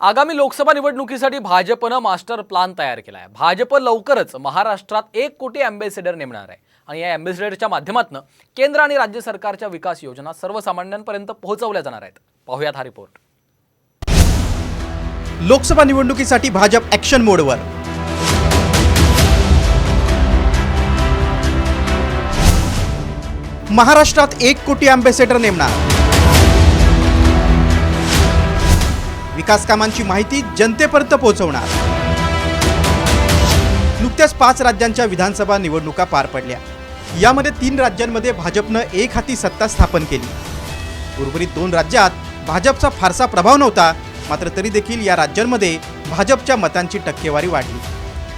आगामी लोकसभा निवडणुकीसाठी भाजपनं मास्टर प्लान तयार केला आहे भाजप लवकरच महाराष्ट्रात एक कोटी अँबेसेडर नेमणार आहे. आणि या अँबेसेडरच्या माध्यमातून केंद्र आणि राज्य सरकारच्या विकास योजना सर्वसामान्यांपर्यंत पोहोचवल्या जाणार आहेत. पाहुयात हा रिपोर्ट लोकसभा निवडणुकीसाठी भाजप ॲक्शन मोडवर महाराष्ट्रात एक कोटी अँबेसेडर नेमणार. विकास कामांची माहिती जनतेपर्यंत पोहोचवणार. नुकत्याच पाच राज्यांच्या विधानसभा निवडणुका पार पडल्या. यामध्ये तीन राज्यांमध्ये भाजपनं एक हाती सत्ता स्थापन केली. उर्वरित दोन राज्यात भाजपचा फारसा प्रभाव नव्हता मात्र तरी देखील या राज्यांमध्ये भाजपच्या मतांची टक्केवारी वाढली.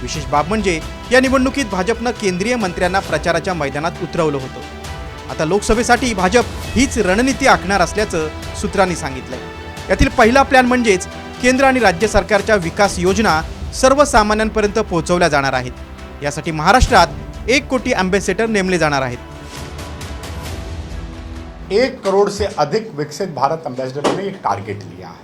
विशेष बाब म्हणजे या निवडणुकीत भाजपनं केंद्रीय मंत्र्यांना प्रचाराच्या मैदानात उतरवलं होतं. आता लोकसभेसाठी भाजप हीच रणनीती आखणार असल्याचं सूत्रांनी सांगितलं यातील पहिला प्लॅन म्हणजेच केंद्र आणि राज्य सरकारच्या विकास योजना सर्वसामान्यांपर्यंत पोहोचवल्या जाणार आहेत. यासाठी महाराष्ट्रात एक कोटी अँबेसेडर नेमले जाणार आहेत. एक करोड़ से अधिक विकसित भारत एम्बेसडर ने एक टारगेट लिया है.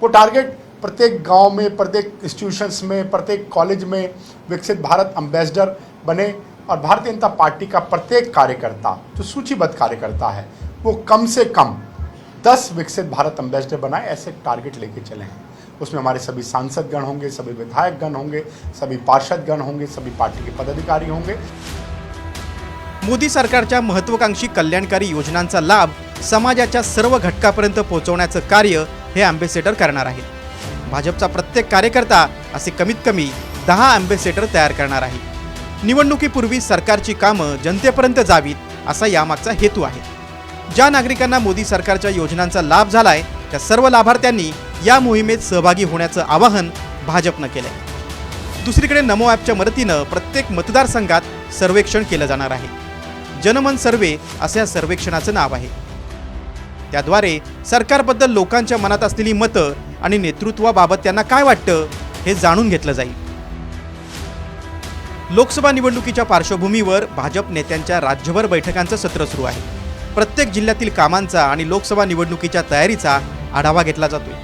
वो टारगेट प्रत्येक गांव में प्रत्येक इंस्टीट्यूशंस में प्रत्येक कॉलेज में विकसित भारत एम्बेसडर बने और भारतीय जनता पार्टी का प्रत्येक कार्यकर्ता जो सूचीबद्ध कार्यकर्ता है वो कम से कम दस विकसित भारत एम्बेसडर बनाए ऐसे टारगेट लेके चले हैं। उसमें हमारे सभी सांसदगण होंगे सभी विधायकगण होंगे सभी पार्षदगण होंगे सभी पार्टी के पदाधिकारी होंगे। मोदी सरकारच्या महत्त्वाकांक्षी कल्याणकारी योजनांचा लाभ समाजाच्या सर्व घटकापर्यंत पोहोचवण्याचं कार्य हे अँबेसेडर करणार आहे भाजपचा प्रत्येक कार्यकर्ता असे कमीत कमी दहा अँबेसेडर तयार करणार आहे. निवडणुकीपूर्वी सरकारची कामं जनतेपर्यंत जावीत असा यामागचा हेतू आहे. ज्या नागरिकांना मोदी सरकारच्या योजनांचा लाभ झालाय त्या सर्व लाभार्थ्यांनी या मोहिमेत सहभागी होण्याचं आवाहन भाजपनं केलंय. दुसरीकडे नमो ॲपच्या मदतीनं प्रत्येक मतदारसंघात सर्वेक्षण केलं जाणार आहे. जनमन सर्वे असं या सर्वेक्षणाचं नाव आहे. त्याद्वारे सरकारबद्दल लोकांच्या मनात असलेली मतं आणि नेतृत्वाबाबत त्यांना काय वाटतं हे जाणून घेतलं जाईल. लोकसभा निवडणुकीच्या पार्श्वभूमीवर भाजप नेत्यांच्या राज्यभर बैठकांचं सत्र सुरू आहे. प्रत्येक जिल्ह्यातील कामांचा आणि लोकसभा निवडणुकीच्या तयारीचा आढावा घेतला जातोय.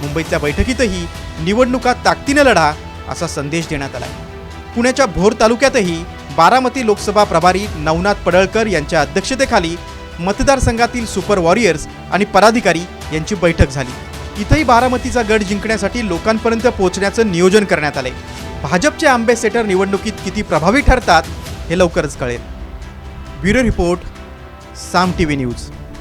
मुंबईतल्या बैठकीतही निवडणुका ताकदीनं लढा असा संदेश देण्यात आलाय. पुण्याच्या भोर तालुक्यातही बारामती लोकसभा प्रभारी नवनाथ पडळकर यांच्या अध्यक्षतेखाली मतदारसंघातील सुपर वॉरियर्स आणि पदाधिकारी यांची बैठक झाली. इथंही बारामतीचा गड जिंकण्यासाठी लोकांपर्यंत पोहोचण्याचं नियोजन करण्यात आले भाजपचे आंबेसेटर निवडणुकीत किती प्रभावी ठरतात हे लवकरच कळेल. bureau report Saam T V news